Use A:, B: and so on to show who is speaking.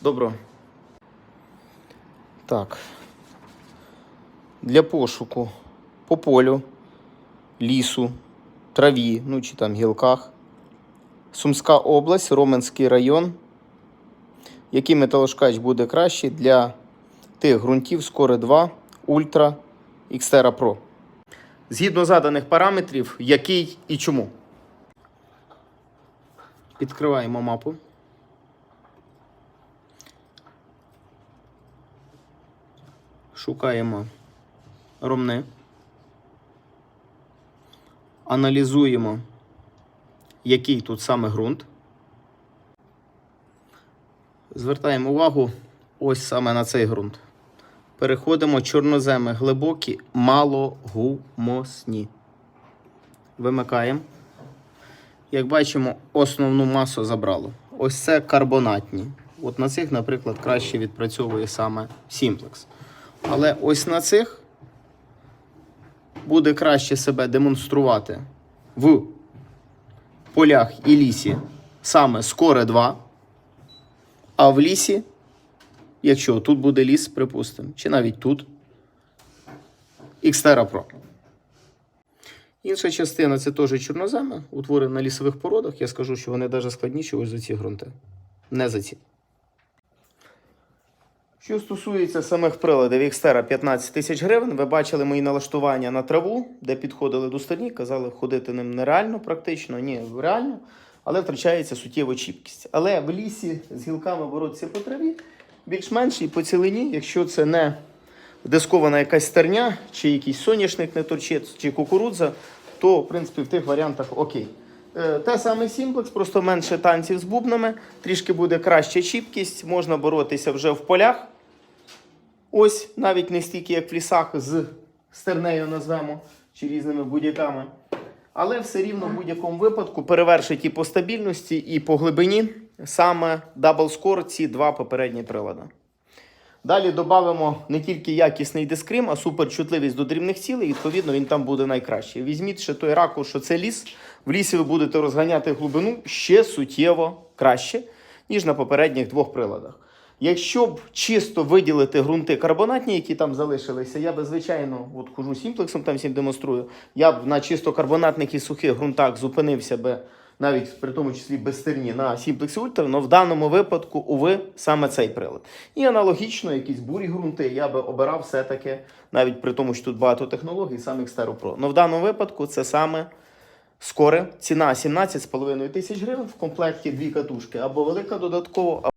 A: Добро. Так. Для пошуку по полю, лісу, траві, ну чи там гілках. Сумська область, Роменський район. Який металошкач буде кращий для тих ґрунтів Скоре 2 Ультра Xterra Pro? Згідно заданих параметрів, який і чому. Відкриваємо мапу. Шукаємо ромни. Аналізуємо, який тут саме ґрунт. Звертаємо увагу ось саме на цей ґрунт. Переходимо чорноземи глибокі, малогумосні. Вимикаємо. Як бачимо, основну масу забрало. Ось це карбонатні. От на цих, наприклад, краще відпрацьовує саме Simplex. Але ось на цих буде краще себе демонструвати в полях і лісі саме скоре 2. А в лісі, якщо тут буде ліс, припустимо, чи навіть тут, Xterra Pro. Інша частина це теж чорноземи, утворені на лісових породах. Я скажу, що вони навіть складніші ось за ці ґрунти. Не за ці. Що стосується самих приладів Xterra 15 тисяч гривень, ви бачили мої налаштування на траву, де підходили до стороні, казали, ходити ним нереально практично, ні, реально, але втрачається суттєва чіпкість. Але в лісі з гілками боротися по траві більш-менш і по цілині, якщо це не дискована якась стерня, чи якийсь соняшник не торчить, чи кукурудза, то в принципі в тих варіантах окей. Е, Те саме Simplex, просто менше танців з бубнами, трішки буде краща чіпкість, можна боротися вже в полях. Ось навіть не стільки, як в лісах з стернею назвемо, чи різними будь-яками. Але все рівно в будь-якому випадку перевершить і по стабільності, і по глибині саме Double Score ці два попередні прилади. Далі додамо не тільки якісний дискрим, а суперчутливість до дрібних цілей. Відповідно, він там буде найкращий. Візьміть ще той ракурс, що це ліс. В лісі ви будете розганяти глибину ще суттєво краще, ніж на попередніх двох приладах. Якщо б чисто виділити ґрунти карбонатні, які там залишилися, я би, звичайно, от хожу сімплексом, там всім демонструю, я б на чисто карбонатних і сухих ґрунтах зупинився би навіть при тому числі без стерні на Simplex Ultra, але в даному випадку, уви, саме цей прилад. І аналогічно, якісь бурі ґрунти я би обирав все-таки, навіть при тому, що тут багато технологій, саме Xterra Pro. Але в даному випадку це саме скоре. Ціна 17,5 тисяч гривень в комплекті дві катушки або велика додаткова.